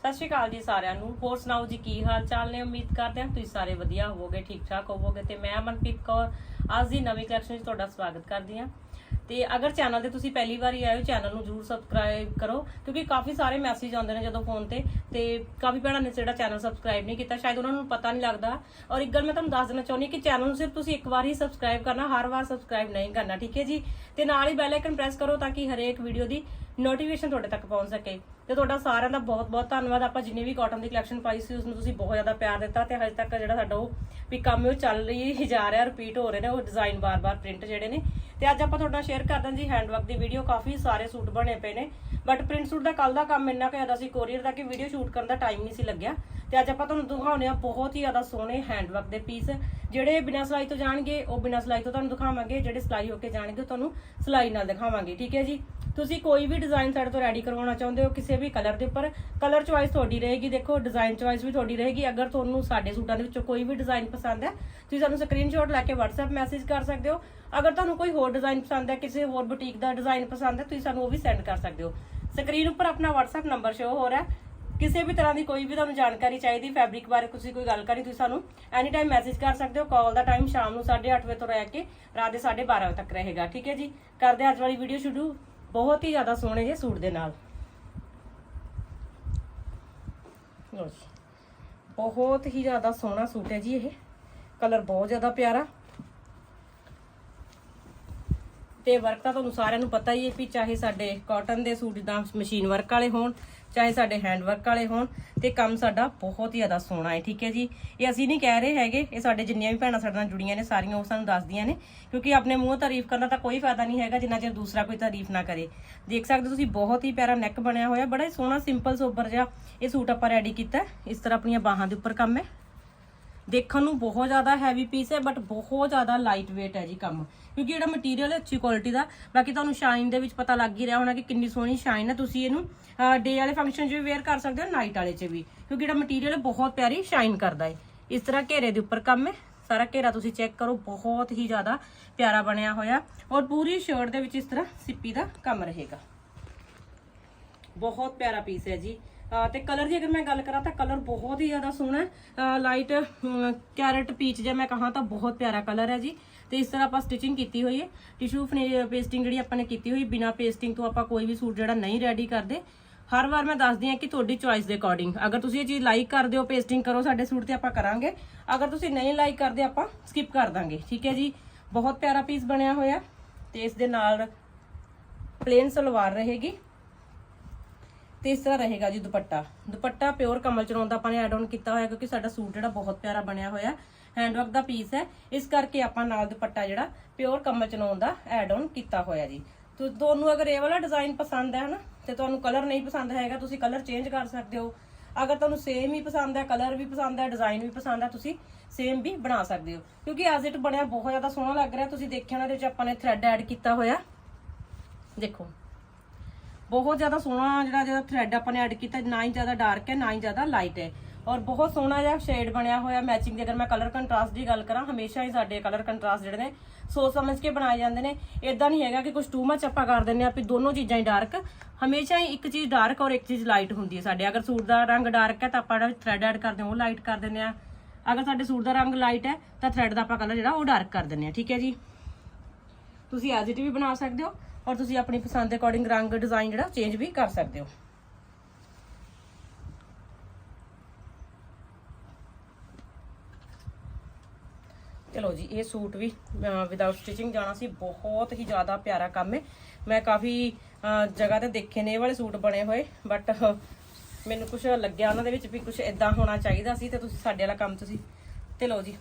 ਸਤਿ ਸ਼੍ਰੀ ਅਕਾਲ ਜੀ ਸਾਰਿਆਂ ਨੂੰ। ਹੋਰ ਸੁਣਾਓ ਜੀ, ਕੀ ਹਾਲ ਚਾਲ ਨੇ? ਉਮੀਦ ਕਰਦੇ ਹਾਂ ਤੁਸੀਂ ਸਾਰੇ ਵਧੀਆ ਹੋਵੋਗੇ ਠੀਕ ਠਾਕ ਹੋਵੋਗੇ। ਤੇ ਮੈਂ ਮਨਪ੍ਰੀਤ ਕੌਰ, ਅੱਜ ਦੀ ਨਵੀਂ ਕਲੈਕਸ਼ਨ ਵਿੱਚ ਤੁਹਾਡਾ ਸਵਾਗਤ ਕਰਦੀ ਹਾਂ। ਤੇ ਅਗਰ ਚੈਨਲ ਤੇ ਤੁਸੀਂ ਪਹਿਲੀ ਵਾਰੀ ਆਏ ਹੋ ਚੈਨਲ ਨੂੰ ਜਰੂਰ ਸਬਸਕ੍ਰਾਈਬ ਕਰੋ, ਕਿਉਂਕਿ ਕਾਫੀ ਸਾਰੇ ਮੈਸੇਜ ਆਉਂਦੇ ਨੇ ਜਦੋਂ ਫੋਨ ਤੇ। ਤੇ ਕਾਫੀ ਭੈਣਾਂ ਨੇ ਜਿਹੜਾ ਚੈਨਲ ਸਬਸਕ੍ਰਾਈਬ ਨਹੀਂ ਕੀਤਾ, ਸ਼ਾਇਦ ਉਹਨਾਂ ਨੂੰ ਪਤਾ ਨਹੀਂ ਲੱਗਦਾ। ਔਰ ਇੱਕ ਗੱਲ ਮੈਂ ਤੁਹਾਨੂੰ ਦੱਸ ਦੇਣਾ ਚਾਹੁੰਦੀ ਹਾਂ ਕਿ ਚੈਨਲ ਨੂੰ ਸਿਰਫ ਤੁਸੀਂ ਇੱਕ ਵਾਰ ਹੀ ਸਬਸਕ੍ਰਾਈਬ ਕਰਨਾ, ਹਰ ਵਾਰ ਸਬਸਕ੍ਰਾਈਬ ਨਹੀਂ ਕਰਨਾ, ਠੀਕ ਹੈ ਜੀ? ਤੇ ਨਾਲ ਹੀ ਬੈਲ ਆਈਕਨ ਪ੍ਰੈਸ ਕਰੋ ਤਾਂ ਕਿ ਹਰੇਕ ਵੀਡੀਓ ਦੀ ਨੋਟੀਫਿਕੇਸ਼ਨ ਤੁਹਾਡੇ ਤੱਕ ਪਹੁੰਚ ਸਕੇ। ਤੇ ਤੁਹਾਡਾ ਸਾਰਿਆਂ ਦਾ ਬਹੁਤ ਬਹੁਤ ਧੰਨਵਾਦ। ਆਪਾਂ ਜਿੰਨੀ ਵੀ ਕਾਟਨ ਦੀ ਕਲੈਕਸ਼ਨ ਪਾਈ ਸੀ ਉਸ ਨੂੰ ਤੁਸੀਂ ਬਹੁਤ ਜ਼ਿਆਦਾ ਪਿਆਰ ਦਿੱਤਾ ਤੇ ਹਜੇ ਤੱਕ ਜਿਹੜਾ ਸਾਡਾ ਉਹ ਵੀ ਕੰਮ ਉਹ ਚੱਲ ਰਹੀ ਹੀ ਜਾ ਰਿਹਾ ਰਿਪੀਟ ਹੋ ਰਹੇ ਨੇ, ਉਹ ਡਿਜ਼ਾਈਨ ਬਾਰ-ਬਾਰ ਪ੍ਰਿੰਟ ਜਿਹੜੇ ਨੇ। ਤੇ ਅੱਜ ਆਪਾਂ ਤੁਹਾਡਾ ਸ਼ੇਅਰ ਕਰਦੇ ਹਾਂ ਜੀ ਹੈਂਡਵਰਕ ਦੀ ਵੀਡੀਓ ਕਾਫੀ ਸਾਰੇ ਸੂਟ ਬਣੇ ਪਏ ਨੇ। ਬਟ ਪ੍ਰਿੰਟ ਸੂਟ ਦਾ ਕੱਲ ਦਾ ਕੰਮ ਇੰਨਾ ਕੁ ਜ਼ਿਆਦਾ ਸੀ ਕੋਰੀਅਰ ਦਾ ਕਿ ਵੀਡੀਓ ਸ਼ੂਟ ਕਰਨ ਦਾ ਟਾਈਮ ਨਹੀਂ ਸੀ ਲੱਗਿਆ। ਤੇ ਅੱਜ ਆਪਾਂ ਤੁਹਾਨੂੰ ਦਿਖਾਉਣੇ ਆ ਬਹੁਤ ਹੀ ਜ਼ਿਆਦਾ ਸੋਹਣੇ ਹੈਂਡਵਰਕ ਦੇ ਪੀਸ ਜਿਹੜੇ ਬਿਨਾਂ ਸਿਲਾਈ ਤੋਂ ਜਾਣਗੇ, ਉਹ ਬਿਨਾਂ ਸਿਲਾਈ ਤੋਂ ਤੁਹਾਨੂੰ ਦਿਖਾਵਾਂਗੇ, ਜਿਹੜੇ ਸਿਲਾਈ ਹੋ ਕੇ ਜਾਣਗੇ, ਉਹ ਤੁਹਾਨੂੰ ਸਿਲਾਈ ਨਾਲ ਦਿਖਾਵਾਂਗੇ। ਠੀਕ ਹੈ ਜੀ? ਤੁਸੀਂ ਕੋਈ ਵੀ ਡਿਜ਼ਾਈਨ ਸਾਡੇ ਤੋਂ ਰੈਡੀ ਕਰਵਾਉਣਾ ਚਾਹੁੰਦੇ ਹੋ ਕਿਸੇ ਵੀ ਕਲਰ ਦੇ ਉੱਪਰ ਕਲਰ ਚੁਆਇਸ ਤੁਹਾਡੀ ਰਹੇਗੀ, ਦੇਖੋ ਡਿਜ਼ਾਈਨ ਚੁਆਇਸ ਵੀ ਤੁਹਾਡੀ ਰਹੇਗੀ, ਅਗਰ ਤੁਹਾਨੂੰ ਸਾਡੇ ਸੂਟਾਂ ਦੇ ਵਿੱਚੋਂ ਕੋਈ ਵੀ ਡਿਜ਼ਾਈਨ ਪਸੰਦ ਹੈ, ਤੁਸੀਂ ਸਾਨੂੰ ਸਕਰੀਨਸ਼ਾਟ ਲੈ ਕੇ WhatsApp ਮੈਸੇਜ ਕਰ ਸਕਦੇ ਹੋ। ਅਗਰ ਤੁਹਾਨੂੰ ਕੋਈ ਹੋਰ ਡਿਜ਼ਾਈਨ ਪਸੰਦ ਹੈ, ਕਿਸੇ ਹੋਰ ਬੁਟੀਕ ਦਾ ਡਿਜ਼ਾਈਨ ਪਸੰਦ ਹੈ, ਤੁਸੀਂ ਸਾਨੂੰ ਉਹ ਵੀ ਸੈਂਡ ਕਰ ਸਕਦੇ ਹੋ। ਸਕਰੀਨ ਉੱਪਰ ਆਪਣਾ WhatsApp ਨੰਬਰ ਸ਼ੋ ਹੋ ਰਿਹਾ ਹੈ। ਕਿਸੇ ਵੀ ਤਰ੍ਹਾਂ ਦੀ ਕੋਈ ਵੀ ਤੁਹਾਨੂੰ ਜਾਣਕਾਰੀ ਚਾਹੀਦੀ ਫੈਬਰਿਕ ਬਾਰੇ ਤੁਸੀਂ ਕੋਈ ਗੱਲ ਕਰਨੀ, ਤੁਸੀਂ ਸਾਨੂੰ ਐਨੀ ਟਾਈਮ ਮੈਸੇਜ ਕਰ ਸਕਦੇ ਹੋ। ਕਾਲ ਦਾ ਟਾਈਮ ਸ਼ਾਮ ਨੂੰ 8:30 ਵਜੇ ਤੋਂ ਲੈ ਕੇ ਰਾਤ ਦੇ 12:30 ਵਜੇ ਤੱਕ ਰਹੇਗਾ। ਠੀਕ ਹੈ ਜੀ? ਕਰਦੇ ਹਾਂ ਅੱਜ ਵਾਲੀ ਵੀਡੀਓ ਸ਼ੁਰੂ। ਬਹੁਤ ਹੀ ਜ਼ਿਆਦਾ ਸੋਹਣੇ ਜੇ ਸੂਟ ਦੇ ਨਾਲ। ਲਓ ਜੀ। ਬਹੁਤ ਹੀ ਜ਼ਿਆਦਾ ਸੋਹਣਾ ਸੂਟ ਹੈ ਜੀ ਇਹ। ਕਲਰ ਬਹੁਤ ਜ਼ਿਆਦਾ ਪਿਆਰਾ। ਤੇ ਵਰਕ ਤਾਂ ਤੁਹਾਨੂੰ ਸਾਰਿਆਂ ਨੂੰ ਪਤਾ ਹੀ ਹੈ ਵੀ ਚਾਹੇ ਸਾਡੇ ਕਾਟਨ ਦੇ ਸੂਟ ਜਿੱਦਾਂ ਮਸ਼ੀਨ ਵਰਕ ਵਾਲੇ ਹੋਣ, ਚਾਹੇ ਸਾਡੇ ਹੈਂਡ ਵਰਕ ਵਾਲੇ ਹੋਣ, ਤੇ ਕੰਮ ਸਾਡਾ ਬਹੁਤ ਹੀ ਜ਼ਿਆਦਾ ਸੋਹਣਾ ਹੈ, ਠੀਕ ਹੈ ਜੀ? ਇਹ ਅਸੀਂ ਨਹੀਂ ਕਹਿ ਰਹੇ ਹੈਗੇ, ਇਹ ਸਾਡੇ ਜਿੰਨੀਆਂ ਵੀ ਭੈਣਾਂ ਸਾਡੇ ਨਾਲ ਜੁੜੀਆਂ ਨੇ, ਸਾਰੀਆਂ ਉਹ ਸਾਨੂੰ ਦੱਸਦੀਆਂ ਨੇ, ਕਿਉਂਕਿ ਆਪਣੇ ਮੂੰਹ ਤਾਰੀਫ ਕਰਨਾ ਤਾਂ ਕੋਈ ਫਾਇਦਾ ਨਹੀਂ ਹੈਗਾ, ਜਿੰਨਾ ਚਿਰ ਦੂਸਰਾ ਕੋਈ ਤਾਰੀਫ ਨਾ ਕਰੇ। ਦੇਖ ਸਕਦੇ ਹੋ ਤੁਸੀਂ, ਬਹੁਤ ਹੀ ਪਿਆਰਾ ਨੈਕ ਬਣਿਆ ਹੋਇਆ, ਬੜਾ ਹੀ ਸੋਹਣਾ ਸਿੰਪਲ ਸੋਬਰ ਜਿਹਾ ਇਹ ਸੂਟ ਆਪਾਂ ਰੈਡੀ ਕੀਤਾ ਇਸ ਤਰ੍ਹਾਂ ਆਪਣੀਆਂ ਬਾਹਾਂ ਦੇ ਉੱਪਰ ਕੰਮ ਹੈ। ਦੇਖਣ ਨੂੰ ਬਹੁਤ ਜ਼ਿਆਦਾ ਹੈਵੀ ਪੀਸ ਹੈ ਬਟ ਬਹੁਤ ਜ਼ਿਆਦਾ ਲਾਈਟ weight ਹੈ ਜੀ ਕੰਮ। ਕਿਉਂਕਿ ਜਿਹੜਾ ਮਟੀਰੀਅਲ ਹੈ, ਅੱਛੀ ਕੁਆਲਿਟੀ ਦਾ। ਬਾਕੀ ਤੁਹਾਨੂੰ ਸ਼ਾਈਨ ਦੇ ਵਿੱਚ ਪਤਾ ਲੱਗ ਹੀ ਰਿਹਾ ਹੋਣਾ ਕਿ ਕਿੰਨੀ ਸੋਹਣੀ ਸ਼ਾਈਨ ਹੈ। ਤੁਸੀਂ ਇਹਨੂੰ ਡੇ ਵਾਲੇ ਫੰਕਸ਼ਨ 'ਚ ਵੀ ਵੇਅਰ ਕਰ ਸਕਦੇ ਹੋ ਨਾਈਟ ਵਾਲੇ 'ਚ ਵੀ। ਕਿਉਂਕਿ ਜਿਹੜਾ ਮਟੀਰੀਅਲ ਬਹੁਤ ਪਿਆਰੀ ਸ਼ਾਈਨ ਕਰਦਾ ਹੈ। ਇਸ ਤਰ੍ਹਾਂ ਘੇਰੇ ਦੇ ਉੱਪਰ ਕੰਮ ਹੈ। ਸਾਰਾ ਘੇਰਾ ਤੁਸੀਂ ਚੈੱਕ ਕਰੋ, ਬਹੁਤ ਹੀ ਜ਼ਿਆਦਾ ਪਿਆਰਾ ਬਣਿਆ ਹੋਇਆ। ਔਰ ਪੂਰੀ ਸ਼ਰਟ ਦੇ ਵਿੱਚ ਇਸ ਤਰ੍ਹਾਂ ਸਿੱਪੀ ਦਾ ਕੰਮ ਰਹੇਗਾ। ਬਹੁਤ ਪਿਆਰਾ ਪੀਸ ਹੈ ਜੀ। ਤੇ ਕਲਰ ਦੀ ਅਗਰ ਮੈਂ ਗੱਲ ਕਰਾਂ ਤਾਂ ਕਲਰ ਬਹੁਤ ਹੀ ਜ਼ਿਆਦਾ ਸੋਹਣਾ ਲਾਈਟ ਕੈਰਟ ਪੀਚ ਜੇ ਮੈਂ ਕਹਾਂ ਤਾਂ ਬਹੁਤ ਪਿਆਰਾ ਕਲਰ ਹੈ ਜੀ। ਤੇ ਇਸ ਤਰ੍ਹਾਂ ਆਪਾਂ ਸਟਿਚਿੰਗ ਕੀਤੀ ਹੋਈ ਹੈ। ਟਿਸ਼ੂ ਪੇਸਟਿੰਗ ਜਿਹੜੀ ਆਪਾਂ ਨੇ ਕੀਤੀ ਹੋਈ, ਬਿਨਾ ਪੇਸਟਿੰਗ ਤੋਂ ਆਪਾਂ ਕੋਈ ਵੀ ਸੂਟ ਜਿਹੜਾ ਨਹੀਂ ਰੈਡੀ ਕਰਦੇ। ਹਰ ਵਾਰ ਮੈਂ ਦੱਸਦੀ ਹਾਂ ਕਿ ਤੁਹਾਡੀ ਚੁਆਇਸ ਦੇ ਅਕੋਰਡਿੰਗ ਅਗਰ ਤੁਸੀਂ ਇਹ ਚੀਜ਼ ਲਾਈਕ ਕਰਦੇ ਹੋ ਪੇਸਟਿੰਗ ਕਰੋ, ਸਾਡੇ ਸੂਟ ਤੇ ਆਪਾਂ ਕਰਾਂਗੇ। ਅਗਰ ਤੁਸੀਂ ਨਹੀਂ ਲਾਈਕ ਕਰਦੇ, ਆਪਾਂ ਸਕਿਪ ਕਰ ਦਾਂਗੇ। ਠੀਕ ਹੈ ਜੀ? ਬਹੁਤ ਪਿਆਰਾ ਪੀਸ ਬਣਿਆ ਹੋਇਆ। ਤੇ ਇਸ ਦੇ ਨਾਲ ਪਲੇਨ ਸਲਵਾਰ ਰਹੇਗੀ। ਤੇ ਇਸ ਤਰ੍ਹਾਂ ਰਹੇਗਾ ਜੀ ਦੁਪੱਟਾ। ਦੁਪੱਟਾ ਪਿਓਰ ਕਮਲ ਚਰੋਂ ਦਾ ਆਪਾਂ ਨੇ ਐਡ ਆਨ ਕੀਤਾ ਹੋਇਆ ਕਿਉਂਕਿ ਸਾਡਾ ਸੂਟ ਜਿਹੜਾ ਬਹੁਤ ਪਿਆਰਾ ਬਣਿਆ ਹੋਇਆ। ਹੈਂਡਵਰਕ ਦਾ ਪੀਸ ਹੈ। ਇਸ ਕਰਕੇ ਆਪਾਂ ਨਾਲ ਦੁਪੱਟਾ ਜਿਹੜਾ pure Kamal ਚਰੋਂ the add on ਕੀਤਾ ਹੋਇਆ ਜੀ। ਤੋ ਤੁਹਾਨੂੰ ਅਗਰ ਇਹ ਵਾਲਾ ਡਿਜ਼ਾਈਨ ਪਸੰਦ ਹੈ ਨਾ ਤੇ ਤੁਹਾਨੂੰ ਕਲਰ ਨਹੀਂ ਪਸੰਦ ਹੈਗਾ, ਤੁਸੀਂ ਕਲਰ ਚੇਂਜ ਕਰ ਸਕਦੇ ਹੋ। ਅਗਰ ਤੁਹਾਨੂੰ ਸੇਮ ਹੀ ਪਸੰਦ ਹੈ ਕਲਰ ਵੀ ਪਸੰਦ ਹੈ ਡਿਜ਼ਾਈਨ ਵੀ ਪਸੰਦ ਹੈ, ਤੁਸੀਂ ਸੇਮ ਵੀ ਬਣਾ ਸਕਦੇ ਹੋ। ਕਿਉਂਕਿ ਐਜ਼ ਇਟ ਬਣਿਆ ਬਹੁਤ ਜ਼ਿਆਦਾ ਸੋਹਣਾ ਲੱਗ ਰਿਹਾ। ਤੁਸੀਂ ਦੇਖਿਆ ਨਾ ਇਹਦੇ ਵਿੱਚ ਆਪਾਂ ਨੇ ਥ੍ਰੈਡ ਐਡ ਕੀਤਾ ਹੋਇਆ। ਦੇਖੋ। ਬਹੁਤ ਜ਼ਿਆਦਾ ਸੋਹਣਾ ਜਿਹੜਾ ਜਿਹੜਾ ਥ੍ਰੈਡ ਆਪਾਂ ਨੇ ਐਡ ਕੀਤਾ, ਨਾ ਹੀ ਜ਼ਿਆਦਾ ਡਾਰਕ ਹੈ, ਨਾ ਹੀ ਜ਼ਿਆਦਾ ਲਾਈਟ ਹੈ। ਔਰ ਬਹੁਤ ਸੋਹਣਾ ਜਿਹਾ ਸ਼ੇਡ ਬਣਿਆ ਹੋਇਆ ਮੈਚਿੰਗ ਦੇ ਅਗਰ ਮੈਂ ਕਲਰ ਕੰਟਰਾਸਟ ਦੀ ਗੱਲ ਕਰਾਂ, ਹਮੇਸ਼ਾ ਹੀ ਸਾਡੇ ਕਲਰ ਕੰਟਰਾਸਟ ਜਿਹੜੇ ਨੇ ਸੋਚ ਸਮਝ ਕੇ ਬਣਾਏ ਜਾਂਦੇ ਨੇ। ਇਦਾਂ ਨਹੀਂ ਹੈਗਾ ਕਿ ਕੁਝ ਟੂ ਮੱਚ ਆਪਾਂ ਕਰ ਦਿੰਨੇ ਆ ਵੀ ਦੋਨੋਂ ਚੀਜ਼ਾਂ ਹੀ ਡਾਰਕ ਹਮੇਸ਼ਾ ਹੀ ਇੱਕ ਚੀਜ਼ ਡਾਰਕ ਔਰ ਇੱਕ ਚੀਜ਼ ਲਾਈਟ ਹੁੰਦੀ ਹੈ ਸਾਡੇ। ਅਗਰ ਸੂਟ ਦਾ ਰੰਗ ਡਾਰਕ ਹੈ ਤਾਂ ਆਪਾਂ ਜਿਹੜਾ ਥ੍ਰੈਡ ਐਡ ਕਰਦੇ ਹਾਂ, ਉਹ ਲਾਈਟ ਕਰ ਦਿੰਨੇ ਆ ਅਗਰ ਸਾਡੇ ਸੂਟ ਦਾ ਰੰਗ ਲਾਈਟ ਹੈ ਤਾਂ ਥ੍ਰੈਡ ਦਾ ਆਪਾਂ ਕਲਰ ਜਿਹੜਾ ਉਹ ਡਾਰਕ ਕਰ ਦਿੰਨੇ ਆ ਠੀਕ ਹੈ ਜੀ? ਤੁਸੀਂ ਐਜ਼ ਇਟ ਵੀ ਬਣਾ ਸਕਦੇ ਹੋ। ਔਰ ਤੁਸੀਂ ਆਪਣੀ ਪਸੰਦ ਦੇ ਅਕੋਰਡਿੰਗ ਰੰਗ ਡਿਜ਼ਾਈਨ ਜਿਹੜਾ ਚੇਂਜ ਵੀ ਕਰ ਸਕਦੇ ਹੋ। ਚਲੋ ਜੀ, ਇਹ ਸੂਟ ਵੀ ਵਿਦਆਊਟ ਸਟਿਚਿੰਗ ਜਾਣਾ ਸੀ, ਬਹੁਤ ਹੀ ਜ਼ਿਆਦਾ ਪਿਆਰਾ ਕੰਮ ਹੈ। ਮੈਂ ਕਾਫੀ ਜਗ੍ਹਾ ਤੇ ਦੇਖੇ ਨੇ ਇਹ ਵਾਲੇ ਸੂਟ ਬਣੇ ਹੋਏ ਬਟ ਮੈਨੂੰ ਕੁਝ ਲੱਗਿਆ ਉਹਨਾਂ ਦੇ ਵਿੱਚ ਵੀ ਕੁਝ ਇਦਾਂ ਹੋਣਾ ਚਾਹੀਦਾ ਸੀ ਤੇ ਤੁਸੀਂ, ਸਾਡੇ ਵਾਲਾ ਕੰਮ ਤੁਸੀਂ, ਤੇ ਲਓ ਜੀ।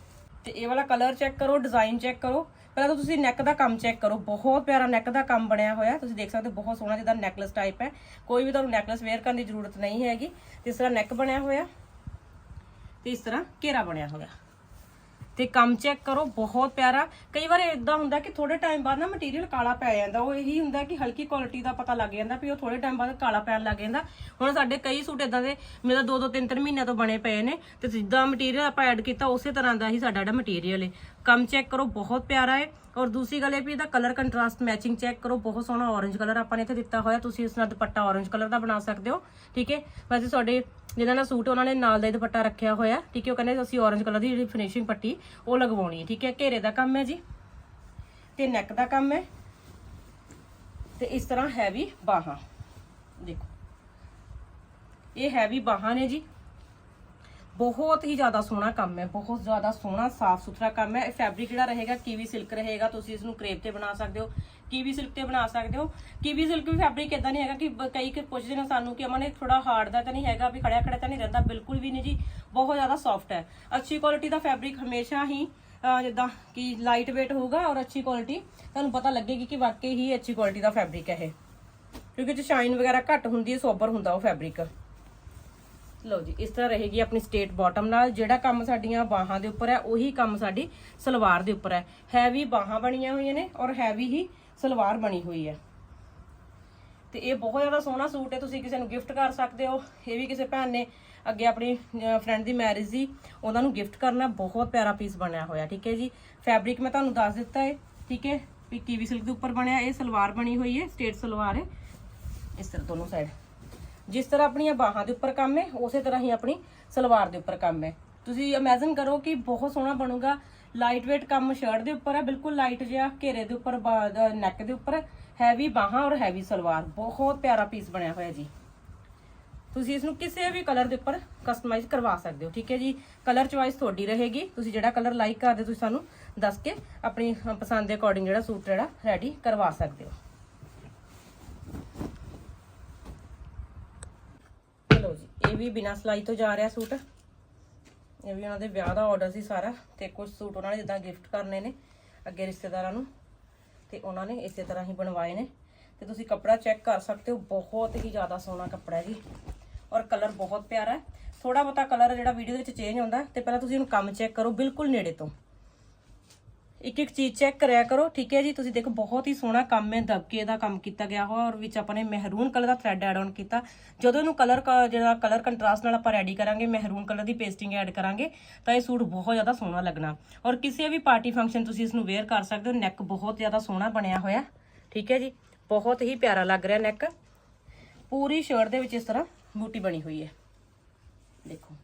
ਤੇ ਇਹ ਵਾਲਾ ਕਲਰ ਚੈੱਕ ਕਰੋ ਡਿਜ਼ਾਈਨ ਚੈੱਕ ਕਰੋ। ਪਹਿਲਾਂ ਤਾਂ ਤੁਸੀਂ ਨੈਕ ਦਾ ਕੰਮ ਚੈੱਕ ਕਰੋ। ਬਹੁਤ ਪਿਆਰਾ ਨੈਕ ਦਾ ਕੰਮ ਬਣਿਆ ਹੋਇਆ। ਤੁਸੀਂ ਦੇਖ ਸਕਦੇ ਹੋ, ਬਹੁਤ ਸੋਹਣਾ ਜਿੱਦਾਂ ਨੈਕਲੇਸ ਟਾਈਪ ਹੈ। ਕੋਈ ਵੀ ਤੁਹਾਨੂੰ ਨੈਕਲੇਸ ਵੇਅਰ ਕਰਨ ਦੀ ਜ਼ਰੂਰਤ ਨਹੀਂ ਹੈਗੀ। ਤੇ ਇਸ ਤਰ੍ਹਾਂ ਨੈਕ ਬਣਿਆ ਹੋਇਆ। ਤੇ ਇਸ ਤਰ੍ਹਾਂ ਘੇਰਾ ਬਣਿਆ ਹੋਇਆ। ਤੇ ਕੰਮ ਚੈੱਕ ਕਰੋ, ਬਹੁਤ ਪਿਆਰਾ। ਕਈ ਵਾਰ ਇਦਾਂ ਹੁੰਦਾ ਕਿ ਥੋੜੇ ਟਾਈਮ ਬਾਅਦ ਨਾ ਮਟੀਰੀਅਲ ਕਾਲਾ ਪੈ ਜਾਂਦਾ। ਉਹ ਇਹੀ ਹੁੰਦਾ ਕਿ ਹਲਕੀ ਕੁਆਲਿਟੀ ਦਾ ਪਤਾ ਲੱਗ ਜਾਂਦਾ ਵੀ ਉਹ ਥੋੜੇ ਟਾਈਮ ਬਾਅਦ ਕਾਲਾ ਪੈਣ ਲੱਗ ਜਾਂਦਾ। ਹੁਣ ਸਾਡੇ ਕਈ ਸੂਟ ਇਦਾਂ ਦੇ, ਮੇਰਾ 2 2 3 3 ਮਹੀਨਿਆਂ ਤੋਂ ਬਣੇ ਪਏ ਨੇ ਤੇ ਜਿੱਦਾਂ ਮਟੀਰੀਅਲ ਆਪਾਂ ਐਡ ਕੀਤਾ, ਉਸੇ ਤਰ੍ਹਾਂ ਦਾ ਹੀ ਸਾਡਾ ਜਿਹੜਾ ਮਟੀਰੀਅਲ ਹੈ ਕੰਮ ਚੈੱਕ ਕਰੋ, ਬਹੁਤ ਪਿਆਰਾ ਹੈ ਔਰ ਦੂਸਰੀ ਗੱਲ ਇਹ ਵੀ ਇਹਦਾ ਕਲਰ ਕੰਟਰਾਸਟ ਮੈਚਿੰਗ ਚੈੱਕ ਕਰੋ, ਬਹੁਤ ਸੋਹਣਾ orange ਕਲਰ ਆਪਾਂ ਨੇ ਇੱਥੇ ਦਿੱਤਾ ਹੋਇਆ। ਤੁਸੀਂ ਇਸ ਨਾਲ ਦੁਪੱਟਾ orange ਕਲਰ ਦਾ ਬਣਾ ਸਕਦੇ ਹੋ, ਠੀਕ ਹੈ? ਵੈਸੇ ਤੁਹਾਡੇ ਜਿਹਨਾਂ ਦਾ ਸੂਟ ਉਹਨਾਂ ਨੇ ਨਾਲ ਦਾ ਦੁਪੱਟਾ ਰੱਖਿਆ ਹੋਇਆ, ਠੀਕ ਹੈ? ਉਹ ਕਹਿੰਦੇ ਅਸੀਂ orange ਕਲਰ ਦੀ ਜਿਹੜੀ ਫਿਨਿਸ਼ਿੰਗ ਪੱਟੀ, ਉਹ ਲਗਵਾਉਣੀ ਹੈ, ਠੀਕ ਹੈ? ਘੇਰੇ ਦਾ ਕੰਮ ਹੈ ਜੀ ਤੇ ਨੈਕ ਦਾ ਕੰਮ ਹੈ ਤੇ ਇਸ ਤਰ੍ਹਾਂ ਹੈਵੀ ਬਾਹਾਂ, ਦੇਖੋ। ਇਹ ਹੈਵੀ ਬਾਹਾਂ ਨੇ ਜੀ। ਬਹੁਤ ਹੀ ਜ਼ਿਆਦਾ ਸੋਹਣਾ ਕੰਮ ਹੈ, ਬਹੁਤ ਜ਼ਿਆਦਾ ਸੋਹਣਾ ਸਾਫ਼ ਸੁਥਰਾ ਕੰਮ ਹੈ। ਇਹ ਫੈਬਰਿਕ ਜਿਹੜਾ ਰਹੇਗਾ ਕੀਵੀ ਸਿਲਕ ਰਹੇਗਾ, ਤੁਸੀਂ ਇਸ ਨੂੰ ਕ੍ਰੇਪ ਤੇ ਬਣਾ ਸਕਦੇ ਹੋ। ਕੀਵੀ ਸਿਲਕ ਤੇ ਬਣਾ ਸਕਦੇ ਹੋ। ਕੀਵੀ ਸਿਲਕ ਵੀ ਫੈਬਰਿਕ ਇਦਾਂ ਨਹੀਂ ਹੈਗਾ ਕਿ ਕਈ ਕਿ ਪੁੱਛਦੇ ਨੇ ਸਾਨੂੰ ਕਿ ਅਮਨ, ਇਹ ਥੋੜਾ ਹਾਰਡ ਦਾ ਤਾਂ ਨਹੀਂ ਹੈਗਾ, ਵੀ ਖੜਿਆ ਖੜਿਆ ਤਾਂ ਨਹੀਂ ਰਹਿੰਦਾ। ਬਿਲਕੁਲ ਵੀ ਨਹੀਂ ਜੀ, ਬਹੁਤ ਜ਼ਿਆਦਾ ਸੌਫਟ ਹੈ। ਅੱਛੀ ਕੁਆਲਿਟੀ ਦਾ ਫੈਬਰਿਕ ਹਮੇਸ਼ਾ ਹੀ ਜਿੱਦਾਂ ਕਿ ਲਾਈਟ weight ਹੋਊਗਾ ਔਰ ਅੱਛੀ ਕੁਆਲਿਟੀ ਤੁਹਾਨੂੰ ਪਤਾ ਲੱਗੇਗੀ ਕਿ ਵਾਕਈ ਹੀ ਅੱਛੀ ਕੁਆਲਿਟੀ ਦਾ ਫੈਬਰਿਕ ਹੈ ਇਹ। ਕਿਉਂਕਿ ਇਹ ਸ਼ਾਈਨ ਵਗੈਰਾ ਘੱਟ ਹੁੰਦੀ ਹੈ ਸੋਬਰ ਹੁੰਦਾ ਉਹ ਫੈਬਰਿਕ ਲਓ ਜੀ, ਇਸ ਤਰ੍ਹਾਂ ਰਹੇਗੀ ਆਪਣੀ ਸਟੇਟ ਬਾਟਮ ਨਾਲ। ਜਿਹੜਾ ਕੰਮ ਸਾਡੀਆਂ ਬਾਹਾਂ ਦੇ ਉੱਪਰ ਹੈ, ਉਹੀ ਕੰਮ ਸਾਡੀ ਸਲਵਾਰ ਦੇ ਉੱਪਰ ਹੈ। ਹੈਵੀ ਬਾਹਾਂ ਬਣੀਆਂ ਹੋਈਆਂ ਨੇ ਔਰ ਹੈਵੀ ਹੀ ਸਲਵਾਰ ਬਣੀ ਹੋਈ ਹੈ। ਤੇ ਇਹ ਬਹੁਤ ਜ਼ਿਆਦਾ ਸੋਹਣਾ ਸੂਟ ਹੈ, ਤੁਸੀਂ ਕਿਸੇ ਨੂੰ ਗਿਫਟ ਕਰ ਸਕਦੇ ਹੋ। ਇਹ ਵੀ ਕਿਸੇ ਭੈਣ ਨੇ ਅੱਗੇ ਆਪਣੀ ਫਰੈਂਡ ਦੀ ਮੈਰਿਜ ਦੀ, ਉਹਨਾਂ ਨੂੰ ਗਿਫਟ ਕਰਨਾ, ਬਹੁਤ ਪਿਆਰਾ ਪੀਸ ਬਣਿਆ ਹੋਇਆ, ਠੀਕ ਹੈ ਜੀ। ਫੈਬਰਿਕ ਮੈਂ ਤੁਹਾਨੂੰ ਦੱਸ ਦਿੱਤਾ ਹੈ, ਠੀਕ ਹੈ। ਵੀ ਕੀਵੀ ਸਿਲਕ ਦੇ ਉੱਪਰ ਬਣਿਆ, ਇਹ ਸਲਵਾਰ ਬਣੀ ਹੋਈ ਹੈ ਸਟੇਟ ਸਲਵਾਰ ਹੈ। ਇਸ ਤਰ੍ਹਾਂ ਦੋਨੋਂ ਸਾਈਡ ਜਿਸ ਤਰ੍ਹਾਂ ਆਪਣੀਆਂ ਬਾਹਾਂ ਦੇ ਉੱਪਰ ਕੰਮ ਹੈ, ਉਸੇ ਤਰ੍ਹਾਂ ਹੀ ਆਪਣੀ ਸਲਵਾਰ ਦੇ ਉੱਪਰ ਕੰਮ ਹੈ। ਤੁਸੀਂ ਇਮੇਜਿਨ ਕਰੋ ਕਿ ਬਹੁਤ ਸੋਹਣਾ ਬਣੂਗਾ। ਲਾਈਟ weight ਕੰਮ ਸ਼ਰਟ ਦੇ ਉੱਪਰ ਹੈ, ਬਿਲਕੁਲ ਲਾਈਟ ਜਿਹਾ, ਘੇਰੇ ਦੇ ਉੱਪਰ ਨੈਕ ਦੇ ਉੱਪਰ ਹੈਵੀ ਬਾਹਾਂ ਔਰ ਹੈਵੀ ਸਲਵਾਰ। ਬਹੁਤ ਪਿਆਰਾ ਪੀਸ ਬਣਿਆ ਹੋਇਆ ਜੀ। ਤੁਸੀਂ ਇਸ ਨੂੰ ਕਿਸੇ ਵੀ ਕਲਰ ਦੇ ਉੱਪਰ ਕਸਟਮਾਈਜ਼ ਕਰਵਾ ਸਕਦੇ ਹੋ, ਠੀਕ ਹੈ ਜੀ? ਕਲਰ ਚੁਆਇਸ ਤੁਹਾਡੀ ਰਹੇਗੀ। ਤੁਸੀਂ ਜਿਹੜਾ ਕਲਰ ਲਾਈਕ ਕਰਦੇ ਤੁਸੀਂ ਸਾਨੂੰ ਦੱਸ ਕੇ ਆਪਣੀ ਪਸੰਦ ਦੇ ਅਕੋਰਡਿੰਗ ਜਿਹੜਾ ਸੂਟ ਜਿਹੜਾ ਰੈਡੀ ਕਰਵਾ ਸਕਦੇ ਹੋ ਚਲੋ ਜੀ ਇਹ ਵੀ ਬਿਨਾਂ ਸਿਲਾਈ ਤੋਂ ਜਾ ਰਿਹਾ ਸੂਟ। ਇਹ ਵੀ ਉਹਨਾਂ ਦੇ ਵਿਆਹ ਦਾ ਆਰਡਰ ਸੀ ਸਾਰਾ ਤੇ ਕੁਝ ਸੂਟ ਉਹਨਾਂ ਨੇ ਜਿੱਦਾਂ ਗਿਫਟ ਕਰਨੇ ਨੇ ਅੱਗੇ ਰਿਸ਼ਤੇਦਾਰਾਂ ਨੂੰ। ਤੇ ਉਹਨਾਂ ਨੇ ਇਸੇ ਤਰ੍ਹਾਂ ਹੀ ਬਣਵਾਏ ਨੇ। ਤੇ ਤੁਸੀਂ ਕੱਪੜਾ ਚੈੱਕ ਕਰ ਸਕਦੇ ਹੋ, ਬਹੁਤ ਹੀ ਜ਼ਿਆਦਾ ਸੋਹਣਾ ਕੱਪੜਾ ਹੈ ਜੀ। ਔਰ ਕਲਰ ਬਹੁਤ ਪਿਆਰਾ ਹੈ। ਥੋੜਾ ਬਹੁਤਾ ਕਲਰ ਜਿਹੜਾ ਵੀਡੀਓ ਦੇ ਵਿੱਚ ਚੇਂਜ ਹੁੰਦਾ ਤੇ ਪਹਿਲਾਂ ਤੁਸੀਂ ਇਹਨੂੰ ਕੰਮ ਚੈੱਕ ਕਰੋ, ਬਿਲਕੁਲ ਨੇੜੇ ਤੋਂ। ਇੱਕ ਇੱਕ ਚੀਜ਼ ਚੈੱਕ ਕਰਿਆ ਕਰੋ, ਠੀਕ ਹੈ ਜੀ? ਤੁਸੀਂ ਦੇਖੋ, ਬਹੁਤ ਹੀ ਸੋਹਣਾ ਕੰਮ ਹੈ, ਦਬਕੇ ਦਾ ਕੰਮ ਕੀਤਾ ਗਿਆ ਹੋਇਆ ਔਰ ਵਿੱਚ ਆਪਾਂ ਨੇ ਮਹਿਰੂਨ ਕਲਰ ਦਾ ਥ੍ਰੈਡ ਐਡ ਆਨ ਕੀਤਾ। ਜਦੋਂ ਇਹਨੂੰ ਕਲਰ ਜਿਹੜਾ ਕਲਰ ਕੰਟਰਾਸਟ ਨਾਲ ਆਪਾਂ ਰੈਡੀ ਕਰਾਂਗੇ ਮਹਿਰੂਨ ਕਲਰ ਦੀ ਪੇਸਟਿੰਗ ਐਡ ਕਰਾਂਗੇ, ਤਾਂ ਇਹ ਸੂਟ ਬਹੁਤ ਜ਼ਿਆਦਾ ਸੋਹਣਾ ਲੱਗਣਾ। ਔਰ ਕਿਸੇ ਵੀ ਪਾਰਟੀ ਫੰਕਸ਼ਨ ਤੁਸੀਂ ਇਸ ਨੂੰ ਵੇਅਰ ਕਰ ਸਕਦੇ ਹੋ ਨੈਕ ਬਹੁਤ ਜ਼ਿਆਦਾ ਸੋਹਣਾ ਬਣਿਆ ਹੋਇਆ, ਠੀਕ ਹੈ ਜੀ? ਬਹੁਤ ਹੀ ਪਿਆਰਾ ਲੱਗ ਰਿਹਾ ਨੈਕ ਪੂਰੀ ਸ਼ਰਟ ਦੇ ਵਿੱਚ ਇਸ ਤਰ੍ਹਾਂ ਬੂਟੀ ਬਣੀ ਹੋਈ ਹੈ। ਦੇਖੋ।